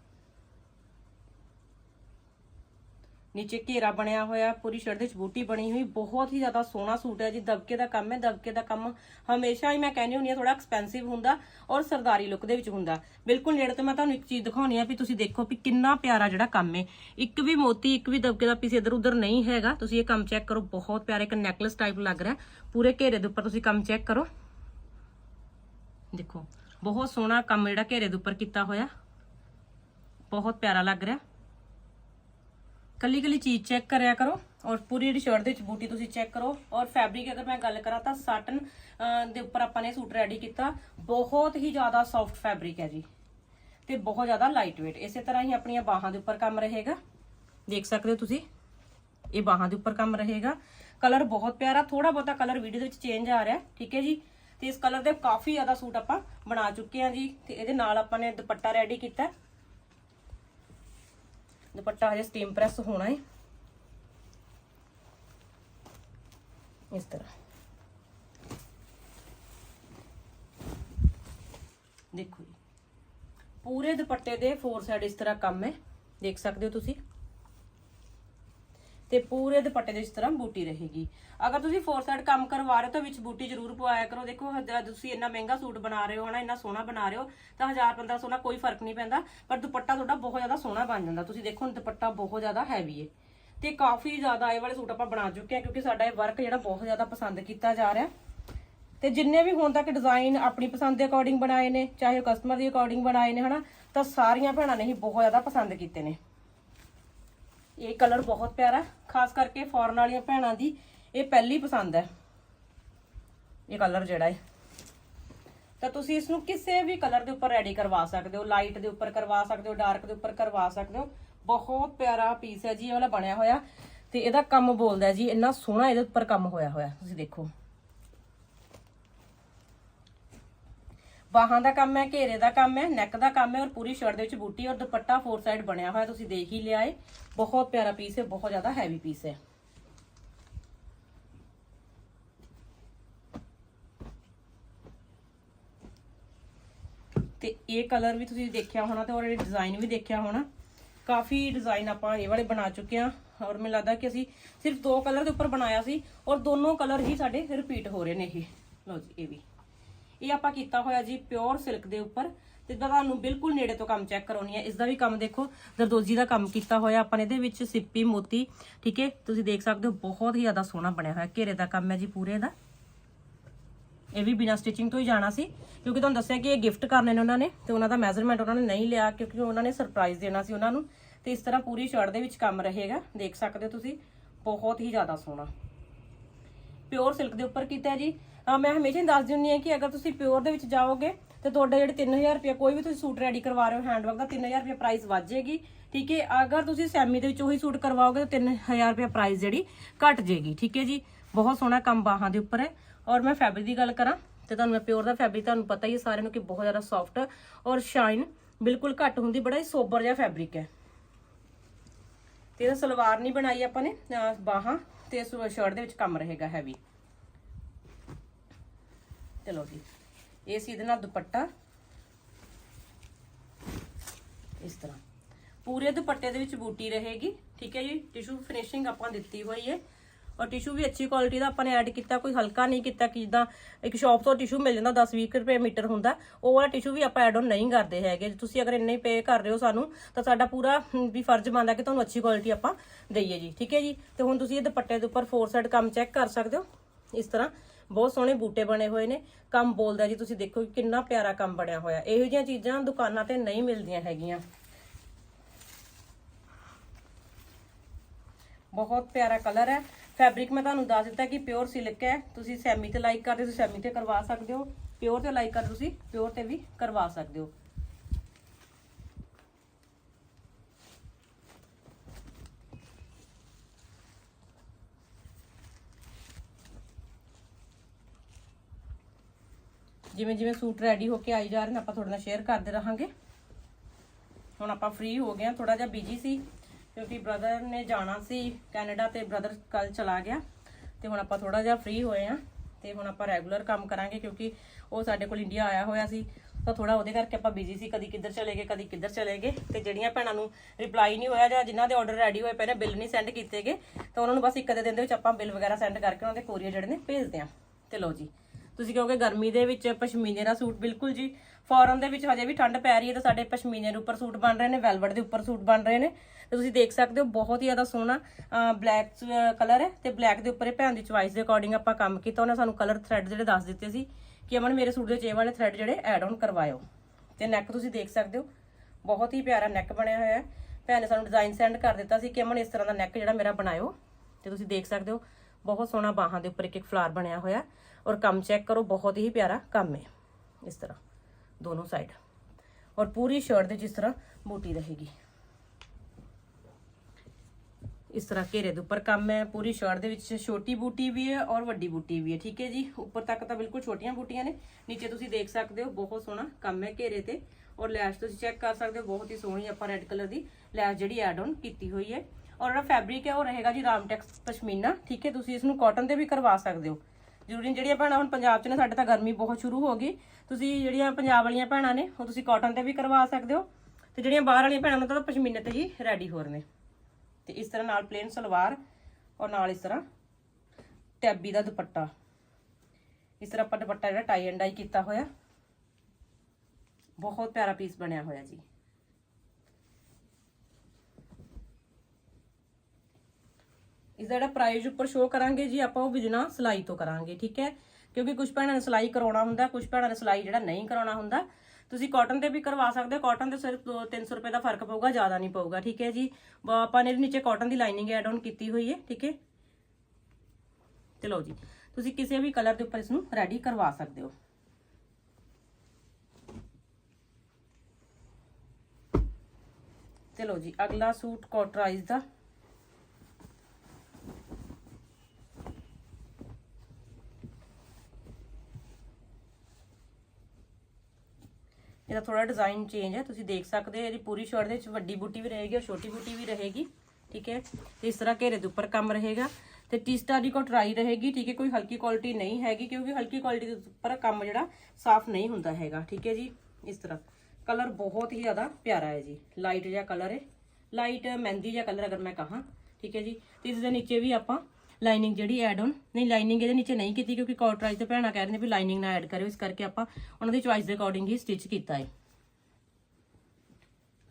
ਨੀਚੇ ਘੇਰਾ ਬਣਿਆ ਹੋਇਆ, ਪੂਰੀ ਸ਼ਰਟ ਦੇ ਵਿੱਚ ਬੂਟੀ ਬਣੀ ਹੋਈ, ਬਹੁਤ ਹੀ ਜ਼ਿਆਦਾ ਸੋਹਣਾ ਸੂਟ ਹੈ ਜੀ, ਦਬਕੇ ਦਾ ਕੰਮ ਹੈ, ਦਬਕੇ ਦਾ ਕੰਮ ਹਮੇਸ਼ਾ ਹੀ ਮੈਂ ਕਹਿੰਦੀ ਹੁੰਦੀ ਆ ਥੋੜਾ ਐਕਸਪੈਂਸਿਵ ਹੁੰਦਾ ਔਰ ਸਰਦਾਰੀ ਲੁੱਕ ਦੇ ਵਿੱਚ ਹੁੰਦਾ। ਬਿਲਕੁਲ ਨੇੜੇ ਤੋਂ ਮੈਂ ਤੁਹਾਨੂੰ ਇੱਕ ਚੀਜ਼ ਦਿਖਾਉਣੀ ਆ ਵੀ ਤੁਸੀਂ ਦੇਖੋ ਵੀ ਕਿੰਨਾ ਪਿਆਰਾ ਜਿਹੜਾ ਕੰਮ ਹੈ। ਇੱਕ ਵੀ ਮੋਤੀ, ਇੱਕ ਵੀ ਦਬਕੇ ਦਾ ਪੀਸ ਇਧਰ ਉਧਰ ਨਹੀਂ ਹੈਗਾ, ਤੁਸੀਂ ਇਹ ਕੰਮ ਚੈੱਕ ਕਰੋ, ਬਹੁਤ ਪਿਆਰਾ ਇੱਕ ਨੈਕਲਸ ਟਾਈਪ ਲੱਗ ਰਿਹਾ, ਪੂਰੇ ਘੇਰੇ ਦੇ ਉੱਪਰ ਤੁਸੀਂ ਕੰਮ ਚੈੱਕ ਕਰੋ। ਦੇਖੋ, ਬਹੁਤ ਸੋਹਣਾ ਕੰਮ ਜਿਹੜਾ ਘੇਰੇ ਦੇ ਉੱਪਰ ਕੀਤਾ ਹੋਇਆ, ਬਹੁਤ ਪਿਆਰਾ ਲੱਗ ਰਿਹਾ। ਕੱਲੀ ਕੱਲੀ ਚੀਜ਼ ਚੈੱਕ ਕਰਿਆ ਕਰੋ ਔਰ ਪੂਰੀ ਜਿਹੜੀ ਸ਼ਰਟ ਦੇ ਵਿੱਚ ਬੂਟੀ ਤੁਸੀਂ ਚੈੱਕ ਕਰੋ ਔਰ ਫੈਬਰਿਕ ਅਗਰ ਮੈਂ ਗੱਲ ਕਰਾਂ ਤਾਂ ਸਾਟਨ ਦੇ ਉੱਪਰ ਆਪਾਂ ਨੇ ਸੂਟ ਰੈਡੀ ਕੀਤਾ। ਬਹੁਤ ਹੀ ਜ਼ਿਆਦਾ ਸੌਫਟ ਫੈਬਰਿਕ ਹੈ ਜੀ ਤੇ ਬਹੁਤ ਜ਼ਿਆਦਾ ਲਾਈਟ weight ਇਸੇ ਤਰ੍ਹਾਂ ਹੀ ਆਪਣੀਆਂ ਬਾਹਾਂ ਦੇ ਉੱਪਰ ਕੰਮ ਰਹੇਗਾ। ਦੇਖ ਸਕਦੇ ਹੋ ਤੁਸੀਂ, ਇਹ ਬਾਹਾਂ ਦੇ ਉੱਪਰ ਕੰਮ ਰਹੇਗਾ। ਕਲਰ ਬਹੁਤ ਪਿਆਰਾ ਥੋੜਾ ਬਹੁਤਾ ਕਲਰ ਵੀਡੀਓ ਦੇ ਵਿੱਚ ਚੇਂਜ ਆ ਰਿਹਾ, ਠੀਕ ਹੈ ਜੀ? ਤੇ ਇਸ ਕਲਰ ਦੇ ਕਾਫੀ ਜ਼ਿਆਦਾ ਸੂਟ ਆਪਾਂ ਬਣਾ ਚੁੱਕੇ ਹਾਂ ਜੀ। ਤੇ ਇਹਦੇ ਨਾਲ ਆਪਾਂ ਨੇ ਦੁਪੱਟਾ ਰੈਡੀ ਕੀਤਾ। ਦੁਪੱਟਾ ਹਜੇ ਸਟੀਮ ਪ੍ਰੈਸ ਹੋਣਾ ਹੈ ਇਸ ਤਰ੍ਹਾਂ। ਦੇਖੋ ਜੀ। ਪੂਰੇ ਦੁਪੱਟੇ ਦੇ ਫੋਰ ਸਾਈਡ ਇਸ ਤਰ੍ਹਾਂ ਕੰਮ ਹੈ ਦੇਖ ਸਕਦੇ ਹੋ ਤੁਸੀਂ। ਤੇ ਪੂਰੇ ਦੁਪੱਟੇ ਦੇ ਇਸ ਤਰ੍ਹਾਂ ਬੂਟੀ ਰਹੇਗੀ। ਅਗਰ ਤੁਸੀਂ ਫੋਰ ਸਾਈਡ ਕੰਮ ਕਰਵਾ ਰਹੇ ਹੋ ਤਾਂ ਵਿੱਚ ਬੂਟੀ ਜ਼ਰੂਰ ਪਵਾਇਆ ਕਰੋ। ਦੇਖੋ ਹਜਾ ਤੁਸੀਂ ਇੰਨਾ ਮਹਿੰਗਾ ਸੂਟ ਬਣਾ ਰਹੇ ਹੋ ਹਨਾ, ਇੰਨਾ ਸੋਹਣਾ ਬਣਾ ਰਹੇ ਹੋ, ਤਾਂ 1000 1500 ਨਾਲ ਕੋਈ ਫ਼ਰਕ ਨਹੀਂ ਪੈਂਦਾ। ਪਰ ਦੁਪੱਟਾ ਤੁਹਾਡਾ ਬਹੁਤ ਜ਼ਿਆਦਾ ਸੋਹਣਾ ਬਣ ਜਾਂਦਾ। ਤੁਸੀਂ ਦੇਖੋ, ਹੁਣ ਦੁਪੱਟਾ ਬਹੁਤ ਜ਼ਿਆਦਾ ਹੈਵੀ ਹੈ ਤੇ ਕਾਫੀ ਜ਼ਿਆਦਾ ਇਹ ਵਾਲੇ ਸੂਟ ਆਪਾਂ ਬਣਾ ਚੁੱਕੇ ਹਾਂ, ਕਿਉਂਕਿ ਸਾਡਾ ਇਹ ਵਰਕ ਜਿਹੜਾ ਬਹੁਤ ਜ਼ਿਆਦਾ ਪਸੰਦ ਕੀਤਾ ਜਾ ਰਿਹਾ। ਤੇ ਜਿੰਨੇ ਵੀ ਹੁਣ ਤੱਕ ਡਿਜ਼ਾਈਨ ਆਪਣੀ ਪਸੰਦ ਦੇ ਅਕੋਰਡਿੰਗ ਬਣਾਏ ਨੇ, ਚਾਹੇ ਕਸਟਮਰ ਦੀ ਅਕੋਰਡਿੰਗ ਬਣਾਏ ਨੇ ਹਨਾ, ਤਾਂ ਸਾਰੀਆਂ ਭੈਣਾਂ ਨੇ ਹੀ ਬਹੁਤ ਜ਼ਿਆਦਾ ਪਸੰਦ ਕੀਤੇ ਨੇ। ਇਹ ਕਲਰ ਬਹੁਤ ਪਿਆਰਾ ਖਾਸ ਕਰਕੇ ਫੋਰਨ ਵਾਲੀਆਂ ਭੈਣਾਂ ਦੀ ਇਹ ਪਹਿਲੀ ਪਸੰਦ ਹੈ। ਇਹ ਕਲਰ ਜਿਹੜਾ ਹੈ। ਤਾਂ ਤੁਸੀਂ ਇਸ ਨੂੰ ਕਿਸੇ ਵੀ ਕਲਰ ਦੇ ਉੱਪਰ ਰੈਡੀ ਕਰਵਾ ਸਕਦੇ ਹੋ। ਲਾਈਟ ਦੇ ਉੱਪਰ ਕਰਵਾ ਸਕਦੇ ਹੋ ਡਾਰਕ ਦੇ ਉੱਪਰ ਕਰਵਾ ਸਕਦੇ ਹੋ। ਬਹੁਤ ਪਿਆਰਾ ਪੀਸ ਹੈ ਜੀ, ਇਹ ਵਾਲਾ ਬਣਿਆ ਹੋਇਆ। ਤੇ ਇਹਦਾ ਕੰਮ ਬੋਲਦਾ ਜੀ, ਇੰਨਾ ਸੋਹਣਾ ਇਹਦੇ ਉੱਪਰ ਕੰਮ ਹੋਇਆ ਹੋਇਆ। ਤੁਸੀਂ ਦੇਖੋ। ਬਾਹਾਂ ਦਾ ਕੰਮ ਹੈ, ਘੇਰੇ ਦਾ ਕੰਮ ਹੈ ਨੈਕ ਦਾ ਕੰਮ ਹੈ ਔਰ ਪੂਰੀ ਸ਼ਰਟ ਦੇ ਵਿੱਚ ਬੂਟੀ ਔਰ ਦੁਪੱਟਾ ਫੋਰ ਸਾਈਡ ਬਣਿਆ ਹੋਇਆ, ਤੁਸੀਂ ਦੇਖ ਹੀ ਲਿਆ ਏ। ਬਹੁਤ ਪਿਆਰਾ ਪੀਸ ਹੈ, ਬਹੁਤ ਜ਼ਿਆਦਾ ਹੈਵੀ ਪੀਸ ਹੈ। ਤੇ ਇਹ ਕਲਰ ਵੀ ਤੁਸੀਂ ਦੇਖਿਆ ਹੋਣਾ ਤੇ ਔਰ ਇਹ ਡਿਜ਼ਾਈਨ ਵੀ ਦੇਖਿਆ ਹੋਣਾ। ਕਾਫੀ ਡਿਜ਼ਾਈਨ ਆਪਾਂ ਇਹ ਵਾਲੇ ਬਣਾ ਚੁੱਕੇ ਆ ਔਰ ਮੈਨੂੰ ਲੱਗਦਾ ਕਿ ਅਸੀਂ ਸਿਰਫ ਦੋ ਕਲਰ ਦੇ ਉੱਪਰ ਬਣਾਇਆ ਸੀ ਔਰ ਦੋਨੋਂ ਕਲਰ ਹੀ ਸਾਡੇ ਰਿਪੀਟ ਹੋ ਰਹੇ ਨੇ ਇਹ। ਲਓ ਜੀ, ਇਹ ਵੀ। ਇਹ ਆਪਾਂ ਕੀਤਾ ਹੋਇਆ ਜੀ ਪਿਓਰ ਸਿਲਕ ਦੇ ਉੱਪਰ ਤੇ ਤੁਹਾਨੂੰ ਬਿਲਕੁਲ ਨੇੜੇ ਤੋਂ ਕੰਮ ਚੈੱਕ ਕਰਾਉਣੀ ਹੈ। ਇਸ ਦਾ ਵੀ ਕੰਮ ਦੇਖੋ, ਦਰਦੋਜੀ ਦਾ ਕੰਮ ਕੀਤਾ ਹੋਇਆ। ਆਪਾਂ ਨੇ ਇਹਦੇ ਵਿੱਚ ਸਿੱਪੀ, ਮੋਤੀ, ਠੀਕ ਹੈ? ਤੁਸੀਂ ਦੇਖ ਸਕਦੇ ਹੋ, ਬਹੁਤ ਹੀ ਜ਼ਿਆਦਾ ਸੋਹਣਾ ਬਣਿਆ ਹੋਇਆ। ਘੇਰੇ ਦਾ ਕੰਮ ਹੈ ਜੀ ਪੂਰੇ ਦਾ ਇਹ ਵੀ ਬਿਨਾ ਸਟਿਚਿੰਗ ਤੋਂ ਹੀ ਜਾਣਾ ਸੀ, ਕਿਉਂਕਿ ਤੁਹਾਨੂੰ ਦੱਸਿਆ ਕਿ ਇਹ ਗਿਫਟ ਕਰਨੇ ਨੇ ਉਹਨਾਂ ਨੇ ਤੇ ਉਹਨਾਂ ਦਾ ਮੈਜ਼ਰਮੈਂਟ ਉਹਨਾਂ ਨੇ ਨਹੀਂ ਲਿਆ, ਕਿਉਂਕਿ ਉਹਨਾਂ ਨੇ ਸਰਪ੍ਰਾਈਜ਼ ਦੇਣਾ ਸੀ ਉਹਨਾਂ ਨੂੰ। ਤੇ ਇਸ ਤਰ੍ਹਾਂ ਪੂਰੀ ਸ਼ਰਟ ਦੇ ਵਿੱਚ ਕੰਮ ਰਹੇਗਾ। ਦੇਖ ਸਕਦੇ ਹੋ ਤੁਸੀਂ, ਬਹੁਤ ਹੀ ਜ਼ਿਆਦਾ ਸੋਹਣਾ। ਪਿਓਰ ਸਿਲਕ ਦੇ ਉੱਪਰ ਕੀਤਾ ਹੈ ਜੀ। ਅਹ ਮੈਂ ਹਮੇਸ਼ਾ ਹੀ ਦੱਸ ਹੁੰਦੀ ਹਾਂ ਕਿ ਅਗਰ ਤੁਸੀਂ ਪਿਓਰ ਦੇ ਵਿੱਚ ਜਾਓਗੇ ਤੇ ਤੁਹਾਡਾ ਜਿਹੜੇ 3000 ਰੁਪਏ ਕੋਈ ਵੀ ਤੁਸੀਂ ਸੂਟ ਰੈਡੀ ਕਰਵਾ ਰਹੇ ਹੋ ਹੈਂਡਵਰਕ ਦਾ 3000 ਰੁਪਏ ਪ੍ਰਾਈਸ ਵੱਧ ਜਾਏਗੀ, ਠੀਕ ਹੈ? ਅਗਰ ਤੁਸੀਂ ਸੈਮੀ ਦੇ ਵਿੱਚ ਉਹੀ ਸੂਟ ਕਰਵਾਓਗੇ ਤਾਂ 3000 ਰੁਪਏ ਪ੍ਰਾਈਸ ਜਿਹੜੀ ਘਟ ਜਾਏਗੀ, ਠੀਕ ਹੈ ਜੀ? ਬਹੁਤ ਸੋਹਣਾ ਕੰਮ ਬਾਹਾਂ ਦੇ ਉੱਪਰ ਹੈ। ਔਰ ਮੈਂ ਫੈਬਰਿਕ ਦੀ ਗੱਲ ਕਰਾਂ ਤੇ ਤੁਹਾਨੂੰ ਮੈਂ ਪਿਓਰ ਦਾ ਫੈਬਰਿਕ ਤੁਹਾਨੂੰ ਪਤਾ ਹੀ ਹੈ ਸਾਰਿਆਂ ਨੂੰ ਕਿ ਬਹੁਤ ਜ਼ਿਆਦਾ ਸੌਫਟ ਔਰ ਸ਼ਾਈਨ ਬਿਲਕੁਲ ਘੱਟ ਹੁੰਦੀ, ਬੜਾ ਹੀ ਸੋਬਰ ਜਿਹਾ ਫੈਬਰਿਕ ਹੈ। ਤੇ ਇਹਦਾ ਸਲਵਾਰ ਨਹੀਂ ਬਣਾਈ ਆਪਾਂ ਨੇ ਬਾਹਾਂ ਤੇ ਸ਼ਰਟ ਦੇ ਵਿੱਚ ਕੰਮ ਰਹੇਗਾ ਹੈਵੀ ਚਲੋ ਜੀ। ਇਹ ਸੀ ਇਹਦੇ ਨਾਲ ਦੁਪੱਟਾ। ਇਸ ਤਰ੍ਹਾਂ। ਪੂਰੇ ਦੁਪੱਟੇ ਦੇ ਵਿੱਚ ਬੂਟੀ ਰਹੇਗੀ, ਠੀਕ ਹੈ ਜੀ? ਟਿਸ਼ੂ ਫਿਨਿਸ਼ਿੰਗ ਆਪਾਂ ਦਿੱਤੀ ਹੋਈ ਹੈ। ਔਰ ਟਿਸ਼ੂ ਵੀ ਅੱਛੀ ਕੁਆਲਿਟੀ ਦਾ ਆਪਾਂ ਨੇ ਐਡ ਕੀਤਾ, ਕੋਈ ਹਲਕਾ ਨਹੀਂ ਕੀਤਾ ਕਿ ਜਿੱਦਾਂ ਇੱਕ ਸ਼ਾਪ ਤੋਂ ਟਿਸ਼ੂ ਮਿਲ ਜਾਂਦਾ 10-20 ਰੁਪਏ ਮੀਟਰ ਹੁੰਦਾ, ਉਹ ਵਾਲਾ ਟਿਸ਼ੂ ਵੀ ਆਪਾਂ ਐਡ ਆਨ ਨਹੀਂ ਕਰਦੇ ਹੈਗੇ। ਜੇ ਤੁਸੀਂ ਅਗਰ ਇੰਨੇ ਪੇ ਕਰ ਰਹੇ ਹੋ ਸਾਨੂੰ, ਤਾਂ ਸਾਡਾ ਪੂਰਾ ਵੀ ਫਰਜ਼ ਬਣਦਾ ਕਿ ਤੁਹਾਨੂੰ ਅੱਛੀ ਕੁਆਲਿਟੀ ਆਪਾਂ ਦਈਏ ਜੀ, ਠੀਕ ਹੈ ਜੀ? ਤੇ ਹੁਣ ਤੁਸੀਂ ਇਹ ਦੁਪੱਟੇ ਦੇ ਉੱਪਰ ਫੋਰ ਸਾਈਡ ਕੰਮ ਚੈੱਕ ਕਰ ਸਕਦੇ ਹੋ। ਇਸ ਤਰ੍ਹਾਂ। ਬਹੁਤ ਸੋਹਣੇ ਬੂਟੇ ਬਣੇ ਹੋਏ ਨੇ। ਕੰਮ ਬੋਲਦਾ ਜੀ, ਤੁਸੀਂ ਦੇਖੋ ਕਿੰਨਾ ਪਿਆਰਾ ਕੰਮ ਬਣਿਆ ਹੋਇਆ। ਇਹੋ ਜਿਹੀਆਂ ਚੀਜ਼ਾਂ ਦੁਕਾਨਾਂ ਤੇ ਨਹੀਂ ਮਿਲਦੀਆਂ ਹੈਗੀਆਂ। ਬਹੁਤ ਪਿਆਰਾ ਕਲਰ ਹੈ। ਫੈਬਰਿਕ ਮੈਂ ਤੁਹਾਨੂੰ ਦੱਸ ਦਿੱਤਾ ਕਿ ਪਿਓਰ ਸਿਲਕ ਹੈ। ਤੁਸੀਂ ਸੈਮੀ ਤੇ ਲਾਈਕ ਕਰਦੇ ਤੁਸੀਂ ਸੈਮੀ ਤੇ ਕਰਵਾ ਸਕਦੇ ਹੋ। ਪਿਓਰ ਤੇ ਲਾਈਕ ਕਰ ਤੁਸੀਂ, ਪਿਓਰ ਤੇ ਵੀ ਕਰਵਾ ਸਕਦੇ ਹੋ। ਜਿਵੇਂ ਜਿਵੇਂ ਸੂਟ ਰੈਡੀ ਹੋ ਕੇ ਆਈ ਜਾ ਰਹੇ ਨੇ, ਆਪਾਂ ਤੁਹਾਡੇ ਨਾਲ ਸ਼ੇਅਰ ਕਰਦੇ ਰਹਾਂਗੇ। ਹੁਣ ਆਪਾਂ ਫ੍ਰੀ ਹੋ ਗਏ ਆ ਥੋੜਾ ਜਿਹਾ ਬਿਜ਼ੀ ਸੀ, ਕਿਉਂਕਿ ਬ੍ਰਦਰ ਨੇ ਜਾਣਾ ਸੀ ਕੈਨੇਡਾ ਤੇ ਬ੍ਰਦਰ ਕੱਲ ਚਲਾ ਗਿਆ। ਤੇ ਹੁਣ ਆਪਾਂ ਥੋੜਾ ਜਿਹਾ ਫ੍ਰੀ ਹੋਏ ਆ ਤੇ ਹੁਣ ਆਪਾਂ ਰੈਗੂਲਰ ਕੰਮ ਕਰਾਂਗੇ, ਕਿਉਂਕਿ ਉਹ ਸਾਡੇ ਕੋਲ ਇੰਡੀਆ ਆਇਆ ਹੋਇਆ ਸੀ। ਤਾਂ ਥੋੜਾ ਉਹਦੇ ਕਰਕੇ ਆਪਾਂ ਬਿਜ਼ੀ ਸੀ, ਕਦੀ ਕਿੱਧਰ ਚਲੇ ਗਏ, ਕਦੀ ਕਿੱਧਰ ਚਲੇ ਗਏ। ਤੇ ਜਿਹੜੀਆਂ ਭੈਣਾਂ ਨੂੰ ਰਿਪਲਾਈ ਨਹੀਂ ਹੋਇਆ ਜਾਂ ਜਿਨ੍ਹਾਂ ਦੇ ਆਰਡਰ ਰੈਡੀ ਹੋਏ ਪਏ ਨੇ, ਬਿੱਲ ਨਹੀਂ ਸੈਂਡ ਕੀਤੇ ਗਏ, ਤਾਂ ਉਹਨਾਂ ਨੂੰ ਬਸ ਇੱਕ ਦੇ ਦਿਨ ਦੇ ਵਿੱਚ ਆਪਾਂ ਬਿੱਲ ਵਗੈਰਾ ਸੈਂਡ ਕਰਕੇ ਉਹਨਾਂ ਦੇ ਕੋਰੀਅਰ ਜਿਹੜੇ ਨੇ ਭੇਜਦੇ ਆ ਤੇ ਲਓ ਜੀ ਤੁਸੀਂ ਕਹੋਗੇ ਗਰਮੀ ਦੇ ਵਿੱਚ ਪਸ਼ਮੀਨੇ ਦਾ ਸੂਟ, ਬਿਲਕੁਲ ਜੀ। ਫੋਰਨ ਦੇ ਵਿੱਚ ਹਜੇ ਵੀ ਠੰਡ ਪੈ ਰਹੀ ਹੈ ਤਾਂ ਸਾਡੇ ਪਸ਼ਮੀਨੇ ਦੇ ਉੱਪਰ ਸੂਟ ਬਣ ਰਹੇ ਨੇ, ਵੈਲਵਟ ਦੇ ਉੱਪਰ ਸੂਟ ਬਣ ਰਹੇ ਨੇ। ਤੇ ਤੁਸੀਂ ਦੇਖ ਸਕਦੇ ਹੋ, ਬਹੁਤ ਹੀ ਜ਼ਿਆਦਾ ਸੋਹਣਾ ਬਲੈਕ ਕਲਰ ਹੈ ਤੇ ਬਲੈਕ ਦੇ ਉੱਪਰ ਇਹ ਭੈਣ ਦੀ ਚੁਆਇਸ ਦੇ ਅਕੋਰਡਿੰਗ ਆਪਾਂ ਕੰਮ ਕੀਤਾ, ਉਹਨੇ ਸਾਨੂੰ ਕਲਰ ਥ੍ਰੈਡ ਜਿਹੜੇ ਦੱਸ ਦਿੱਤੇ ਸੀ ਕਿ ਅਮਨ ਮੇਰੇ ਸੂਟ ਦੇ ਚੇ ਵਾਲੇ ਥ੍ਰੈਡ ਜਿਹੜੇ ਐਡ ਆਨ ਕਰਵਾਇਓ। ਤੇ ਨੈਕ ਤੁਸੀਂ ਦੇਖ ਸਕਦੇ ਹੋ, ਬਹੁਤ ਹੀ ਪਿਆਰਾ ਨੈਕ ਬਣਿਆ ਹੋਇਆ ਹੈ। ਭੈਣ ਨੇ ਸਾਨੂੰ ਡਿਜ਼ਾਈਨ ਸੈਂਡ ਕਰ ਦਿੱਤਾ ਸੀ ਕਿ ਅਮਨ ਇਸ ਤਰ੍ਹਾਂ ਦਾ ਨੈਕ ਜਿਹੜਾ ਮੇਰਾ ਬਣਾਇਓ। ਤੇ ਤੁਸੀਂ ਦੇਖ ਸਕਦੇ ਹੋ ਬਹੁਤ ਸੋਹਣਾ ਬਾਹਾਂ ਦੇ ਉੱਪਰ ਇੱਕ ਇੱਕ ਫਲਾਰ ਬਣਿਆ ਹੋਇਆ ਔਰ ਕੰਮ ਚੈੱਕ ਕਰੋ, ਬਹੁਤ ਹੀ ਪਿਆਰਾ ਕੰਮ ਹੈ। ਇਸ ਤਰ੍ਹਾਂ, ਦੋਨੋਂ ਸਾਈਡ ਔਰ ਪੂਰੀ ਸ਼ਰਟ ਦੇ ਜਿਸ ਤਰ੍ਹਾਂ ਬੂਟੀ ਰਹੇਗੀ। ਇਸ ਤਰ੍ਹਾਂ ਘੇਰੇ ਦੇ ਉੱਪਰ ਕੰਮ ਹੈ। ਪੂਰੀ ਸ਼ਰਟ ਦੇ ਵਿੱਚ ਛੋਟੀ ਬੂਟੀ ਵੀ ਹੈ ਔਰ ਵੱਡੀ ਬੂਟੀ ਵੀ ਹੈ। ਠੀਕ ਹੈ ਜੀ? ਉੱਪਰ ਤੱਕ ਤਾਂ ਬਿਲਕੁਲ ਛੋਟੀਆਂ ਬੂਟੀਆਂ ਨੇ। ਨੀਚੇ ਤੁਸੀਂ ਦੇਖ ਸਕਦੇ ਹੋ, ਬਹੁਤ ਸੋਹਣਾ ਕੰਮ ਹੈ ਘੇਰੇ ਤੇ। ਔਰ ਲੈਸ਼ ਤੁਸੀਂ ਚੈੱਕ ਕਰ ਸਕਦੇ ਹੋ, ਬਹੁਤ ਹੀ ਸੋਹਣੀ ਆਪਾਂ ਰੈੱਡ ਕਲਰ ਦੀ ਲੈਸ਼ ਜਿਹੜੀ ਐਡ ਆਨ ਕੀਤੀ ਹੋਈ ਹੈ। ਔਰ ਜਿਹੜਾ ਫੈਬਰਿਕ ਹੈ, ਉਹ ਰਹੇਗਾ ਜੀ ਰਾਮਟੈਕਸ ਪਸ਼ਮੀਨਾ, ਠੀਕ ਹੈ? ਤੁਸੀਂ ਇਸ ਨੂੰ ਕਾਟਨ ਤੇ ਵੀ ਕਰਵਾ ਸਕਦੇ ਹੋ। ਜ਼ਰੂਰੀ ਜਿਹੜੀਆਂ ਭੈਣਾਂ ਹੁਣ ਪੰਜਾਬ 'ਚ ਨੇ, ਸਾਡੇ ਤਾਂ ਗਰਮੀ ਬਹੁਤ ਸ਼ੁਰੂ ਹੋ ਗਈ। ਤੁਸੀਂ ਜਿਹੜੀਆਂ ਪੰਜਾਬ ਵਾਲੀਆਂ ਭੈਣਾਂ ਨੇ, ਉਹ ਤੁਸੀਂ ਕਾਟਨ ਤੇ ਵੀ ਕਰਵਾ ਸਕਦੇ ਹੋ। ਤੇ ਜਿਹੜੀਆਂ ਬਾਹਰ ਵਾਲੀਆਂ ਭੈਣਾਂ ਨੂੰ ਤਾਂ ਪਸ਼ਮੀਨੇ ਤੇ ਹੀ ਰੈਡੀ ਹੋਰ ਨੇ। ਤੇ ਇਸ ਤਰ੍ਹਾਂ ਨਾਲ ਪਲੇਨ ਸਲਵਾਰ ਔਰ ਨਾਲ ਇਸ ਤਰ੍ਹਾਂ ਟੈਬੀ ਦਾ ਦੁਪੱਟਾ। ਇਸ ਤਰ੍ਹਾਂ ਆਪਾਂ ਦੁਪੱਟਾ ਜਿਹੜਾ ਟਾਈ ਐਂਡ ਡਾਈ ਕੀਤਾ ਹੋਇਆ, ਬਹੁਤ ਪਿਆਰਾ ਪੀਸ ਬਣਿਆ ਹੋਇਆ ਜੀ। ਇਸ ਦਾ ਜਿਹੜਾ ਪ੍ਰਾਈਸ ਉੱਪਰ ਸ਼ੋਅ ਕਰਾਂਗੇ ਜੀ, ਆਪਾਂ ਉਹ ਬਿਜਨਾ ਸਿਲਾਈ ਤੋਂ ਕਰਾਂਗੇ, ਠੀਕ ਹੈ? ਕਿਉਂਕਿ ਕੁਝ ਭੈਣਾਂ ਨੇ ਸਿਲਾਈ ਕਰਾਉਣਾ ਹੁੰਦਾ ਕੁਝ ਭੈਣਾਂ ਨੇ ਸਿਲਾਈ ਜਿਹੜਾ ਨਹੀਂ ਕਰਾਉਣਾ ਹੁੰਦਾ। ਤੁਸੀਂ ਕਾਟਨ ਤੇ ਵੀ ਕਰਵਾ ਸਕਦੇ ਹੋ ਕਾਟਨ ਤੇ ਸਿਰਫ 300 ਰੁਪਏ ਦਾ ਫ਼ਰਕ ਪਊਗਾ, ਜ਼ਿਆਦਾ ਨਹੀਂ ਪਊਗਾ, ਠੀਕ ਹੈ ਜੀ? ਆਪਾਂ ਨੇ ਇਹਦੇ ਨੀਚੇ ਕਾਟਨ ਦੀ ਲਾਈਨਿੰਗ ਐਡ ਆਨ ਕੀਤੀ ਹੋਈ ਹੈ, ਠੀਕ ਹੈ? ਤੇ ਲਓ ਜੀ, ਤੁਸੀਂ ਕਿਸੇ ਵੀ ਕਲਰ ਦੇ ਉੱਪਰ ਇਸ ਨੂੰ ਰੈਡੀ ਕਰਵਾ ਸਕਦੇ ਹੋ। ਚਲੋ ਜੀ, ਅਗਲਾ ਸੂਟ ਕੋਟਰਾਈਜ਼ ਦਾ। ਇਹਦਾ ਥੋੜਾ ਡਿਜ਼ਾਈਨ ਚੇਂਜ ਹੈ, ਤੁਸੀਂ ਦੇਖ ਸਕਦੇ ਹੋ, ਇਹਦੀ ਪੂਰੀ ਸ਼ਰਟ ਦੇ ਵਿੱਚ ਵੱਡੀ ਬੂਟੀ ਵੀ ਰਹੇਗੀ ਔਰ ਛੋਟੀ ਬੂਟੀ ਵੀ ਰਹੇਗੀ, ਠੀਕ ਹੈ? ਤੇ ਇਸ ਤਰ੍ਹਾਂ ਘੇਰੇ ਦੇ ਉੱਪਰ ਕੰਮ ਰਹੇਗਾ। ਤੇ ਟੀਸਟਾ ਦੀ ਕੋਟਰਾਈ ਰਹੇਗੀ, ਠੀਕ ਹੈ? ਕੋਈ ਹਲਕੀ ਕੁਆਲਿਟੀ ਨਹੀਂ ਹੈਗੀ, ਕਿਉਂਕਿ ਹਲਕੀ ਕੁਆਲਿਟੀ ਦੇ ਉੱਪਰ ਕੰਮ ਜਿਹੜਾ ਸਾਫ਼ ਨਹੀਂ ਹੁੰਦਾ ਹੈਗਾ, ਠੀਕ ਹੈ ਜੀ? ਇਸ ਤਰ੍ਹਾਂ। ਕਲਰ ਬਹੁਤ ਹੀ ਜ਼ਿਆਦਾ ਪਿਆਰਾ ਹੈ ਜੀ। ਲਾਈਟ ਜਿਹਾ ਕਲਰ ਹੈ। ਲਾਈਟ ਮਹਿੰਦੀ ਜਿਹਾ ਕਲਰ ਅਗਰ ਮੈਂ ਕਹਾਂ, ਠੀਕ ਹੈ ਜੀ? ਤੇ ਇਸ ਦੇ ਨੀਚੇ ਵੀ ਆਪਾਂ ਲਾਈਨਿੰਗ ਜਿਹੜੀ ਐਡ ਆਨ ਨਹੀਂ ਲਾਈਨਿੰਗ ਇਹਦੇ ਨੀਚੇ ਨਹੀਂ ਕੀਤੀ ਕਿਉਂਕਿ ਕਾਟਰਾਈਜ਼ ਤੇ ਭੈਣਾਂ ਕਹਿ ਰਹੇ ਨੇ ਵੀ ਲਾਈਨਿੰਗ ਨਾ ਐਡ ਕਰਿਓ। ਇਸ ਕਰਕੇ ਆਪਾਂ ਉਹਨਾਂ ਦੀ ਚੁਆਇਸ ਦੇ ਅਕੋਰਡਿੰਗ ਹੀ ਸਟਿਚ ਕੀਤਾ ਹੈ